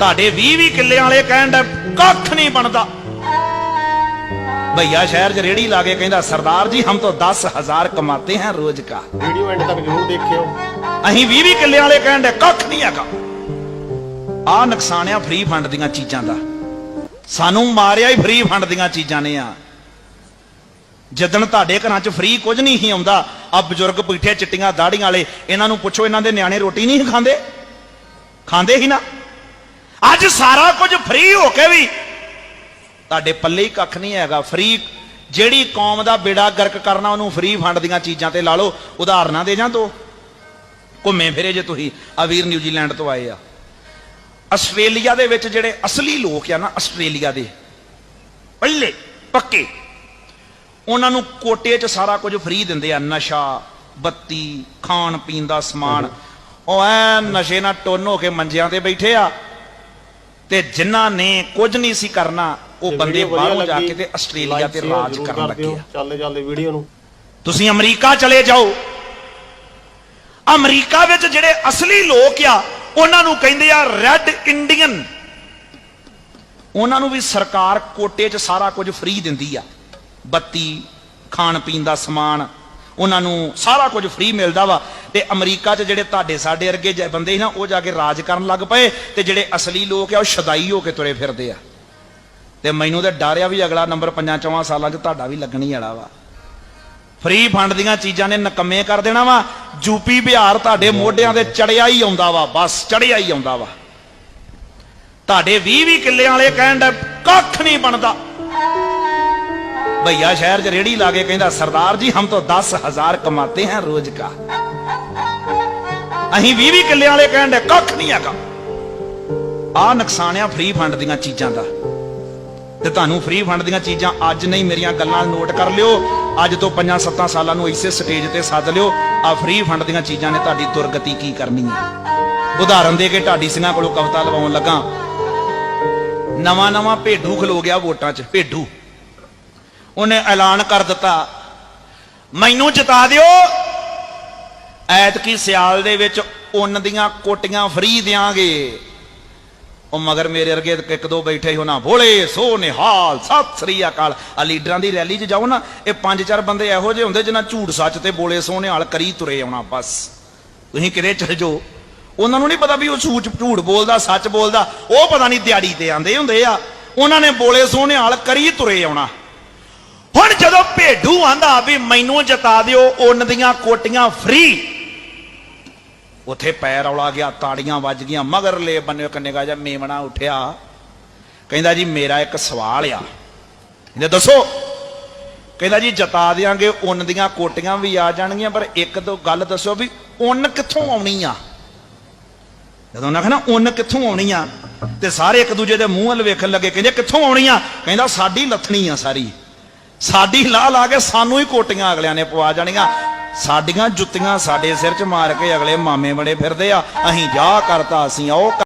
ਤੁਹਾਡੇ 20 20 ਕਿੱਲਿਆਂ ਵਾਲੇ ਕਹਿਣ ਦਾ ਕੱਖ ਨਹੀਂ ਬਣਦਾ ਭਈਆ ਸ਼ਹਿਰ 'ਚ ਰੇੜੀ ਲਾ ਕੇ ਕਹਿੰਦਾ ਸਰਦਾਰ ਜੀ ਹਮ ਤਾਂ 10000 ਕਮਾਤੇ हैं रोज का ਵੀਡੀਓ ਐਂਡ ਤੱਕ ਜ਼ਰੂਰ ਦੇਖਿਓ ਅਸੀਂ 20 20 ਕਿੱਲਿਆਂ ਵਾਲੇ ਕਹਿਣ ਦੇ ਕੱਖ ਨਹੀਂ ਹੈਗਾ ਆ ਨੁਕਸਾਨਿਆ ਫ੍ਰੀ ਫੰਡ ਦੀਆਂ ਚੀਜ਼ਾਂ ਦਾ ਸਾਨੂੰ ਮਾਰਿਆ ਹੀ ਫ੍ਰੀ ਫੰਡ ਦੀਆਂ ਚੀਜ਼ਾਂ ਨੇ ਆ ਜਦੋਂ ਤੁਹਾਡੇ ਘਰਾਂ 'ਚ ਫ੍ਰੀ ਕੁਝ ਨਹੀਂ ਹੀ ਆਉਂਦਾ ਆ ਬਜ਼ੁਰਗ ਬੈਠੇ ਚਿੱਟੀਆਂ ਦਾੜੀਆਂ ਵਾਲੇ ਇਹਨਾਂ ਨੂੰ ਪੁੱਛੋ ਇਹਨਾਂ ਦੇ ਨਿਆਣੇ ਰੋਟੀ ਨਹੀਂ ਖਾਂਦੇ ਖਾਂਦੇ ਹੀ ਨਾ ਅੱਜ ਸਾਰਾ ਕੁਝ ਫ੍ਰੀ ਹੋ ਕੇ ਵੀ ਤੁਹਾਡੇ ਪੱਲੇ ਹੀ ਕੱਖ ਨਹੀਂ ਹੈਗਾ। ਫ੍ਰੀ ਜਿਹੜੀ ਕੌਮ ਦਾ ਬੇੜਾ ਗਰਕ ਕਰਨਾ, ਉਹਨੂੰ ਫ੍ਰੀ ਫੰਡ ਦੀਆਂ ਚੀਜ਼ਾਂ ਤੇ ਲਾ ਲਓ। ਉਦਾਹਰਨਾਂ ਦੇ ਜਾਂ ਦੋ। ਘੁੰਮੇ ਫਿਰੇ ਜੇ ਤੁਸੀਂ। ਆ ਵੀਰ ਨਿਊਜ਼ੀਲੈਂਡ ਤੋਂ ਆਏ ਆ। ਆਸਟ੍ਰੇਲੀਆ ਦੇ ਵਿੱਚ ਜਿਹੜੇ ਅਸਲੀ ਲੋਕ ਆ ਨਾ, ਆਸਟ੍ਰੇਲੀਆ ਦੇ। ਪਹਿਲੇ ਪੱਕੇ। ਉਹਨਾਂ ਨੂੰ ਕੋਟੇ 'ਚ ਸਾਰਾ ਕੁਝ ਫ੍ਰੀ ਦਿੰਦੇ ਆ। ਨਸ਼ਾ, ਬੱਤੀ ਖਾਣ ਪੀਣ ਦਾ ਸਮਾਨ। ਉਹ ਐ ਨਸ਼ੇ ਨਾਲ ਟੁੰਨ ਹੋ ਕੇ ਮੰਜਿਆਂ ਤੇ ਬੈਠੇ ਆ। ਤੇ ਜਿਨ੍ਹਾਂ ਨੇ ਕੁਝ ਨਹੀਂ ਸੀ ਕਰਨਾ ਉਹ ਬੰਦੇ ਬਾਹਰੋਂ ਜਾ ਕੇ ਤੇ ਆਸਟ੍ਰੇਲੀਆ ਤੇ ਰਾਜ ਕਰਨ। ਲੱਗੇ ਆ। ਚੱਲਦੇ ਚੱਲਦੇ ਵੀਡੀਓ ਨੂੰ। ਤੁਸੀਂ ਅਮਰੀਕਾ ਚਲੇ ਜਾਓ। ਅਮਰੀਕਾ ਵਿੱਚ ਜਿਹੜੇ ਅਸਲੀ ਲੋਕ ਆ ਉਹਨਾਂ ਨੂੰ ਕਹਿੰਦੇ ਆ ਰੈੱਡ ਇੰਡੀਅਨ ਉਹਨਾਂ ਨੂੰ ਵੀ ਸਰਕਾਰ ਕੋਟੇ 'ਚ ਸਾਰਾ ਕੁਝ ਫ੍ਰੀ ਦਿੰਦੀ ਆ। ਬੱਤੀ ਖਾਣ ਪੀਣ ਦਾ ਸਮਾਨ ਉਹਨਾਂ ਨੂੰ ਸਾਰਾ ਕੁਝ ਫ੍ਰੀ ਮਿਲਦਾ ਵਾ। ਤੇ ਅਮਰੀਕਾ 'ਚ ਜਿਹੜੇ ਤੁਹਾਡੇ ਸਾਡੇ ਵਰਗੇ ਜੇ ਬੰਦੇ ਸੀ ਨਾ ਉਹ ਜਾ ਕੇ ਰਾਜ ਕਰਨ ਲੱਗ ਪਏ ਤੇ ਜਿਹੜੇ ਅਸਲੀ ਲੋਕ ਆ ਉਹ ਸ਼ਦਾਈ ਹੋ ਕੇ ਤੁਰੇ ਫਿਰਦੇ ਆ। ਤੇ ਮੈਨੂੰ ਤੇ ਡਰਿਆ ਵੀ ਅਗਲਾ ਨੰਬਰ ਪੰਜਾਂ ਚੌਵਾਂ ਸਾਲਾਂ 'ਚ ਤੁਹਾਡਾ ਵੀ ਲੱਗਣੀ ਵਾਲਾ ਵਾ। ਫ੍ਰੀ ਫੰਡ ਦੀਆਂ ਚੀਜ਼ਾਂ ਨੇ ਨਕਮੇ ਕਰ ਦੇਣਾ ਵਾ। ਯੂਪੀ ਬਿਹਾਰ ਤੁਹਾਡੇ ਮੋਢਿਆਂ ਤੇ ਚੜਿਆ ਹੀ ਆਉਂਦਾ ਵਾ ਬਸ ਚੜਿਆ ਹੀ ਆਉਂਦਾ ਵਾ। ਤੁਹਾਡੇ 20 20 ਕਿੱਲਿਆਂ ਵਾਲੇ ਕਹਿਣ ਦਾ ਕੱਖ ਨਹੀਂ ਬਣਦਾ। ਭਈਆ ਸ਼ਹਿਰ 'ਚ ਰੇੜੀ ਲਾ ਕੇ ਕਹਿੰਦਾ ਸਰਦਾਰ ਜੀ ਹਮ ਤਾਂ 10000 ਕਮਾਤੇ हैं रोज का ਅਸੀਂ 20 20 ਕਿੱਲਿਆਂ ਵਾਲੇ ਕਹਿਣ ਦਾ ਕੱਖ ਨਹੀਂ ਹੈਗਾ ਆ ਨੁਕਸਾਨਿਆ ਫ੍ਰੀ ਫੰਡ ਦੀਆਂ ਚੀਜ਼ਾਂ ਦਾ ਤੇ ਤੁਹਾਨੂੰ ਫ੍ਰੀ ਫੰਡ ਦੀਆਂ ਚੀਜ਼ਾਂ ਅੱਜ ਨਹੀਂ ਮੇਰੀਆਂ ਗੱਲਾਂ ਨੋਟ ਕਰ ਲਿਓ ਅੱਜ ਤੋਂ 5-7 ਸਾਲਾਂ ਨੂੰ ਇਸੇ ਸਟੇਜ ਤੇ ਸੱਦ ਲਿਓ ਆ ਫ੍ਰੀ ਫੰਡ ਦੀਆਂ ਚੀਜ਼ਾਂ ਨੇ ਤੁਹਾਡੀ ਦੁਰਗਤੀ ਕੀ ਕਰਨੀ ਹੈ ਉਦਾਹਰਨ ਦੇ ਕੇ ਢਾਡੀ ਸਿੰਘਾਂ ਕੋਲੋਂ ਕਵਿਤਾ ਲਵਾਉਣ ਲੱਗਾ ਨਵਾਂ ਨਵਾਂ ਭੇਡੂ ਖਲੋ ਗਿਆ ਵੋਟਾਂ 'ਚ ਭੇਡੂ ਉਹਨੇ ਐਲਾਨ ਕਰ ਦਿੱਤਾ। ਮੈਨੂੰ ਜਿਤਾ ਦਿਓ। ਐਤਕੀ ਸਿਆਲ ਦੇ ਵਿੱਚ ਉੱਨ ਦੀਆਂ ਕੋਟੀਆਂ ਫਰੀ ਦਿਆਂਗੇ। ਉਹ ਮਗਰ ਮੇਰੇ ਵਰਗੇ ਇੱਕ ਦੋ ਬੈਠੇ ਹੋਣਾ, ਭੋਲੇ ਸੋ ਨਿਹਾਲ, ਸਤਿ ਸ੍ਰੀ ਅਕਾਲ। ਆ ਲੀਡਰਾਂ ਦੀ ਰੈਲੀ 'ਚ ਜਾਓ ਨਾ, ਇਹ ਪੰਜ ਚਾਰ ਬੰਦੇ ਇਹੋ ਜਿਹੇ ਹੁੰਦੇ ਜਿਨ੍ਹਾਂ ਝੂਠ ਸੱਚ ਤੇ ਬੋਲੇ ਸੋ ਨਿਹਾਲ ਕਰੀ ਤੁਰੇ ਆਉਣਾ, ਬਸ। ਤੁਸੀਂ ਕਿਤੇ ਚਲ ਜਾਓ। ਉਹਨਾਂ ਨੂੰ ਨਹੀਂ ਪਤਾ ਵੀ ਉਹ ਝੂਠ ਝੂਠ ਬੋਲਦਾ, ਸੱਚ ਬੋਲਦਾ, ਉਹ ਪਤਾ ਨਹੀਂ ਦਿਹਾੜੀ ਤੇ ਆਂਦੇ ਹੁੰਦੇ ਆ। ਉਹਨਾਂ ਨੇ ਬੋਲੇ ਸੋ ਨਿਹਾਲ ਕਰੀ ਤੁਰੇ ਆਉਣਾ। ਜਦੋਂ ਭੇਡੂ ਆਂਦਾ ਵੀ ਮੈਨੂੰ ਜਤਾ ਦਿਓ, ਉੱਨ ਦੀਆਂ ਕੋਟੀਆਂ ਫ੍ਰੀ ਉਥੇ ਪੈਰ ਔਲਾ ਗਿਆ, ਤਾੜੀਆਂ ਵੱਜ ਗਈਆਂ ਮਗਰਲੇ ਬੰਨੇ ਕੰਨੇਗਾ ਜਾਂ ਮੇਮਣਾ ਉੱਠਿਆ। ਕਹਿੰਦਾ ਜੀ, ਮੇਰਾ ਇੱਕ ਸਵਾਲ ਆ। ਇਹਨੇ ਦੱਸੋ। ਕਹਿੰਦਾ ਜੀ, ਜਤਾ ਦਿਆਂਗੇ, ਉਨ ਦੀਆਂ ਕੋਟੀਆਂ ਵੀ ਆ ਜਾਣਗੀਆਂ, ਪਰ ਇੱਕ ਦੋ ਗੱਲ ਦੱਸੋ ਵੀ ਉਨ ਕਿੱਥੋਂ ਆਉਣੀ ਆ? ਜਦੋਂ ਉਹਨਾਂ ਕਹਿੰਦਾ ਉਨ ਕਿੱਥੋਂ ਆਉਣੀ ਆ, ਤੇ ਸਾਰੇ ਇੱਕ ਦੂਜੇ ਦੇ ਮੂੰਹ ਵੱਲ ਵੇਖਣ ਲੱਗੇ, ਕਹਿੰਦੇ, ਕਿੱਥੋਂ ਆਉਣੀ ਆ? ਕਹਿੰਦਾ, ਸਾਡੀ ਲੱਥਣੀ ਆ ਸਾਰੀ। ਸਾਡੀ ਲਾਹ ਲਾ ਕੇ ਸਾਨੂੰ ਹੀ ਕੋਟੀਆਂ ਅਗਲਿਆਂ ਨੇ ਪਵਾ ਜਾਣੀਆਂ। ਸਾਡੀਆਂ ਜੁੱਤੀਆਂ ਸਾਡੇ ਸਿਰ 'ਚ ਮਾਰ ਕੇ ਅਗਲੇ ਮਾਮੇ ਬੜੇ ਫਿਰਦੇ ਆ। ਅਸੀਂ ਜਾ ਕਰਤਾ, ਅਸੀਂ ਉਹ